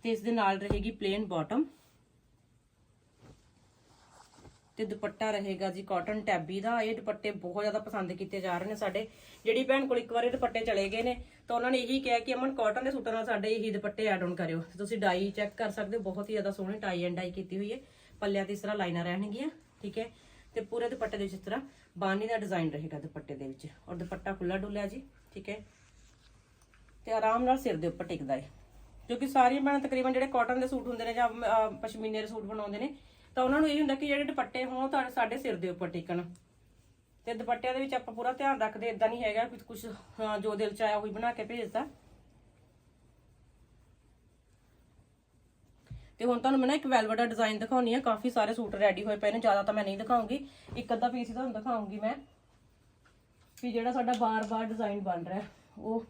ਤੇ ਇਸ ਦੇ ਨਾਲ ਰਹੇਗੀ ਪਲੇਨ ਬਾਟਮ ਤੇ ਦੁਪੱਟਾ ਰਹੇਗਾ ਜੀ ਕਾਟਨ ਟੈਬੀ ਦਾ। ਇਹ ਦੁਪੱਟੇ ਬਹੁਤ ਜ਼ਿਆਦਾ ਪਸੰਦ ਕੀਤੇ ਜਾ ਰਹੇ ਨੇ ਸਾਡੇ। ਜਿਹੜੀ ਭੈਣ ਕੋਲ ਇੱਕ ਵਾਰ ਇਹ ਦੁਪੱਟੇ ਚਲੇ ਗਏ ਨੇ, ਤਾਂ ਉਹਨਾਂ ਨੇ ਇਹੀ ਕਿਹਾ ਕਿ ਅਮਨ ਕਾਟਨ ਦੇ ਸੂਟਾਂ ਨਾਲ ਸਾਡੇ ਇਹੀ ਦੁਪੱਟੇ ਐਡ ਆਨ ਕਰਿਓ। ਤੁਸੀਂ ਡਾਈ ਚੈੱਕ ਕਰ ਸਕਦੇ ਹੋ। ਬਹੁਤ ਹੀ ਜ਼ਿਆਦਾ ਸੋਹਣੀ ਟਾਈ ਐਂਡ ਡਾਈ ਕੀਤੀ ਹੋਈ ਹੈ। ਪੱਲਿਆਂ ਤੇ ਇਸ ਤਰ੍ਹਾਂ ਲਾਈਨਾਂ ਰਹਿਣਗੀਆਂ, ਠੀਕ ਹੈ? ਤੇ ਪੂਰੇ ਦੁਪੱਟੇ ਦੇ ਵਿੱਚ ਇਸ ਤਰ੍ਹਾਂ ਬਾਨੀ ਦਾ ਡਿਜ਼ਾਈਨ ਰਹੇਗਾ ਦੁਪੱਟੇ ਦੇ ਵਿੱਚ ਔਰ ਦੁਪੱਟਾ ਖੁੱਲਾ ਡੁੱਲਿਆ ਜੀ, ਠੀਕ ਹੈ? ਤੇ ਆਰਾਮ ਨਾਲ ਸਿਰ ਦੇ ਉੱਪਰ ਟਿਕਦਾ ਹੈ ਕਿਉਂਕਿ ਸਾਰੀਆਂ ਭੈਣਾਂ ਤਕਰੀਬਨ ਜਿਹੜੇ ਕਾਟਨ ਦੇ ਸੂਟ ਹੁੰਦੇ ਨੇ ਜਾਂ ਪਸ਼ਮੀਨੇ ਦੇ ਸੂਟ ਬਣਾਉਂਦੇ ਨੇ, ਤਾਂ ਉਹਨਾਂ ਨੂੰ ਇਹ ਹੁੰਦਾ ਕਿ ਜਿਹੜੇ ਦੁਪੱਟੇ ਹੋਣ ਉਹ ਤੁਹਾਡੇ ਸਾਡੇ ਸਿਰ ਦੇ ਉੱਪਰ ਟਿਕਣ। ਤੇ ਦੁਪੱਟਿਆਂ ਦੇ ਵਿੱਚ ਆਪਾਂ ਪੂਰਾ ਧਿਆਨ ਰੱਖਦੇ ਇਦਾਂ ਨਹੀਂ ਹੈਗਾ ਕਿ ਕੁਝ ਜੋ ਦਿਲ ਚ ਆਇਆ ਉਹੀ ਬਣਾ ਕੇ ਭੇਜਦਾ ਤੇ ਹੁਣ ਤੁਹਾਨੂੰ ਮੈਂ ਨਾ ਇੱਕ ਵੈਲਵਟ ਦਾ ਡਿਜ਼ਾਈਨ ਦਿਖਾਉਣੀ ਆ, ਕਾਫੀ ਸਾਰੇ ਸੂਟ ਰੈਡੀ ਹੋਏ ਪਏ ਨੇ, ਜ਼ਿਆਦਾ ਤਾਂ ਮੈਂ ਨਹੀਂ ਦਿਖਾਉਂਗੀ। ਇੱਕ ਅੱਧਾ ਪੀਸ ਹੀ ਤੁਹਾਨੂੰ ਦਿਖਾਉਂਗੀ ਮੈਂ, ਵੀ ਜਿਹੜਾ ਸਾਡਾ ਬਾਰ-ਬਾਰ ਡਿਜ਼ਾਈਨ ਬਣ ਰਿਹਾ। ਉਹ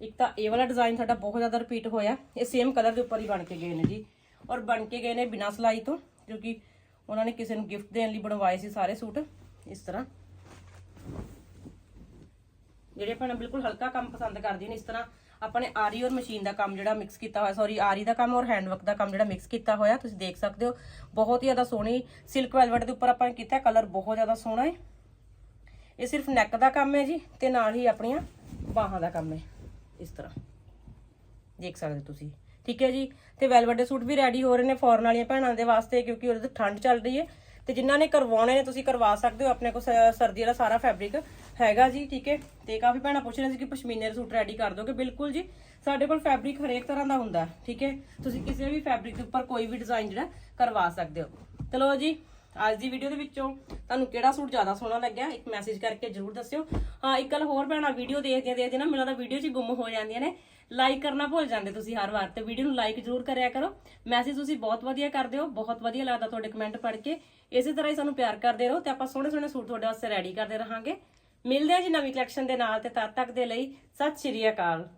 ਇੱਕ ਤਾਂ ਇਹ ਵਾਲਾ ਡਿਜ਼ਾਈਨ ਸਾਡਾ ਬਹੁਤ ਜ਼ਿਆਦਾ ਰਿਪੀਟ ਹੋਇਆ, ਇਹ ਸੇਮ ਕਲਰ ਦੇ ਉੱਪਰ ਹੀ ਬਣ ਕੇ ਗਏ ਨੇ ਜੀ। ਔਰ ਬਣ ਕੇ ਗਏ ਨੇ ਬਿਨਾਂ ਸਿਲਾਈ ਤੋਂ ਕਿਉਂਕਿ ਉਹਨਾਂ ਨੇ ਕਿਸੇ ਨੂੰ ਗਿਫਟ ਦੇਣ ਲਈ ਬਣਵਾਏ ਸੀ ਸਾਰੇ ਸੂਟ, ਇਸ ਤਰ੍ਹਾਂ। ਜਿਹੜੇ ਭੈਣਾਂ ਬਿਲਕੁਲ ਹਲਕਾ ਕੰਮ ਪਸੰਦ ਕਰਦੀਆਂ ਨੇ, ਇਸ ਤਰ੍ਹਾਂ ਆਪਣੇ ਆਰੀ ਔਰ ਮਸ਼ੀਨ ਦਾ ਕੰਮ ਜਿਹੜਾ ਮਿਕਸ ਕੀਤਾ ਹੋਇਆ ਸੌਰੀ ਆਰੀ ਦਾ ਕੰਮ ਔਰ ਹੈਂਡਵਰਕ ਦਾ ਕੰਮ ਜਿਹੜਾ ਮਿਕਸ ਕੀਤਾ ਹੋਇਆ, ਤੁਸੀਂ ਦੇਖ ਸਕਦੇ ਹੋ। ਬਹੁਤ ਹੀ ਜ਼ਿਆਦਾ ਸੋਹਣੀ ਸਿਲਕ ਵੈਲਵਟ ਦੇ ਉੱਪਰ ਆਪਾਂ ਨੇ ਕੀਤਾ ਕਲਰ ਬਹੁਤ ਜ਼ਿਆਦਾ ਸੋਹਣਾ ਹੈ। ਇਹ ਸਿਰਫ ਨੈਕ ਦਾ ਕੰਮ ਹੈ ਜੀ ਤੇ ਨਾਲ ਹੀ ਆਪਣੀਆਂ ਬਾਹਾਂ ਦਾ ਕੰਮ ਹੈ, ਇਸ ਤਰ੍ਹਾਂ। ਦੇਖ ਸਕਦੇ ਹੋ ਤੁਸੀਂ। ਠੀਕ ਹੈ ਜੀ? ਤੇ ਵੈਲਵਟ ਦੇ ਸੂਟ ਵੀ ਰੈਡੀ ਹੋ ਰਹੇ ਨੇ ਫੋਰਨ ਵਾਲੀਆਂ ਭੈਣਾਂ ਦੇ ਵਾਸਤੇ, ਕਿਉਂਕਿ ਉਹਦੇ ਤੇ ਠੰਡ ਚੱਲ ਰਹੀ ਹੈ। ਤੇ ਜਿਨ੍ਹਾਂ ਨੇ ਕਰਵਾਉਣੇ ਨੇ, ਤੁਸੀਂ ਕਰਵਾ ਸਕਦੇ ਹੋ ਆਪਣੇ ਕੋਲ ਸ- ਸਰਦੀ ਵਾਲਾ ਸਾਰਾ ਫੈਬਰਿਕ ਹੈਗਾ ਜੀ, ਠੀਕ ਹੈ? ਤੇ ਕਾਫੀ ਭੈਣਾਂ ਪੁੱਛ ਰਹੇ ਸੀ ਕਿ ਪਸ਼ਮੀਨੇ ਦੇ ਸੂਟ ਰੈਡੀ ਕਰ ਦੋਗੇ? ਬਿਲਕੁਲ ਜੀ, ਸਾਡੇ ਕੋਲ ਫੈਬਰਿਕ ਹਰੇਕ ਤਰ੍ਹਾਂ ਦਾ ਹੁੰਦਾ, ਠੀਕ ਹੈ? ਤੁਸੀਂ ਕਿਸੇ ਵੀ ਫੈਬਰਿਕ ਦੇ ਉੱਪਰ ਕੋਈ ਵੀ ਡਿਜ਼ਾਈਨ ਜਿਹੜਾ ਕਰਵਾ ਸਕਦੇ ਹੋ। ਚਲੋ ਜੀ, ਅੱਜ ਦੀ ਵੀਡੀਓ ਦੇ ਵਿੱਚੋਂ ਤੁਹਾਨੂੰ ਕਿਹੜਾ ਸੂਟ ਜ਼ਿਆਦਾ ਸੋਹਣਾ ਲੱਗਿਆ, ਇੱਕ ਮੈਸੇਜ ਕਰਕੇ ਜਰੂਰ ਦੱਸਿਓ। ਹਾਂ, ਇੱਕ ਗੱਲ ਹੋਰ ਭੈਣਾਂ ਵੀਡੀਓ ਦੇਖਦੀਆਂ ਦੇਖਦੀਆਂ ਨਾ, ਮੈਨੂੰ ਲੱਗਦਾ ਵੀਡੀਓ 'ਚ ਗੁੰਮ ਹੋ ਜਾਂਦੀਆਂ ਨੇ। ਲਾਈਕ ਕਰਨਾ ਭੁੱਲ ਜਾਂਦੇ ਤੁਸੀਂ ਹਰ ਵਾਰ ਤੇ ਵੀਡੀਓ ਨੂੰ ਲਾਈਕ ਜਰੂਰ ਕਰਿਆ ਕਰੋ। ਮੈਸੇਜ ਤੁਸੀਂ ਬਹੁਤ ਵਧੀਆ ਕਰਦੇ ਹੋ, ਬਹੁਤ ਵਧੀਆ ਲੱਗਦਾ ਤੁਹਾਡੇ ਕਮੈਂਟ ਪੜ੍ਹ ਕੇ। ਇਸੇ ਤਰ੍ਹਾਂ ਹੀ ਸਾਨੂੰ ਪਿਆਰ ਕਰਦੇ ਰਹੋ ਤੇ ਆਪਾਂ ਸੋਹਣੇ ਸੋਹਣੇ ਸੂਟ ਤੁਹਾਡੇ ਵਾਸਤੇ ਰੈਡੀ ਕਰਦੇ ਰਹਾਂਗੇ। ਮਿਲਦੇ ਹਾਂ ਜੀ ਨਵੀਂ ਕਲੈਕਸ਼ਨ ਦੇ ਨਾਲ ਤੇ ਤਦ ਤੱਕ ਦੇ ਲਈ ਸਤਿ ਸ਼੍ਰੀ ਅਕਾਲ।